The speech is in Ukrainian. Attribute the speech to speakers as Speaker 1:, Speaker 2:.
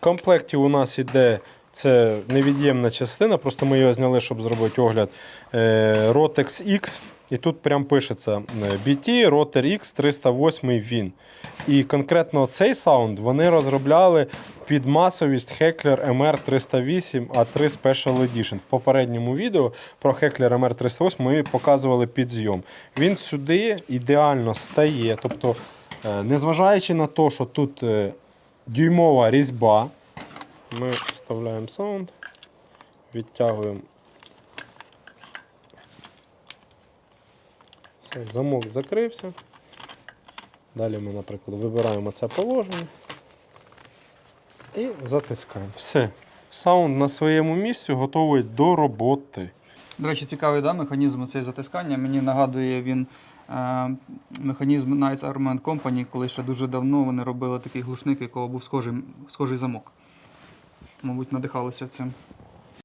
Speaker 1: В комплекті у нас іде це невід'ємна частина, просто ми його зняли, щоб зробити огляд. е, Rotex X. І тут прям пишеться е, BT Rotor X 308 VIN. І конкретно цей саунд вони розробляли під масовість Heckler MR308 A3 Special Edition. В попередньому відео про Heckler MR308 ми показували підзйом. Він сюди ідеально стає. Тобто, е, незважаючи на те, що тут дюймова різьба, ми вставляємо саунд, відтягуємо. Все, замок закрився. Далі ми, наприклад, вибираємо це положення і затискаємо. Все. Саунд на своєму місці готовий до роботи.
Speaker 2: До речі, цікавий да, механізм цей затискання. Мені нагадує він е, механізм Knights Armament Company, коли ще дуже давно вони робили такий глушник, якого був схожий, схожий замок. Мабуть, надихалися цим.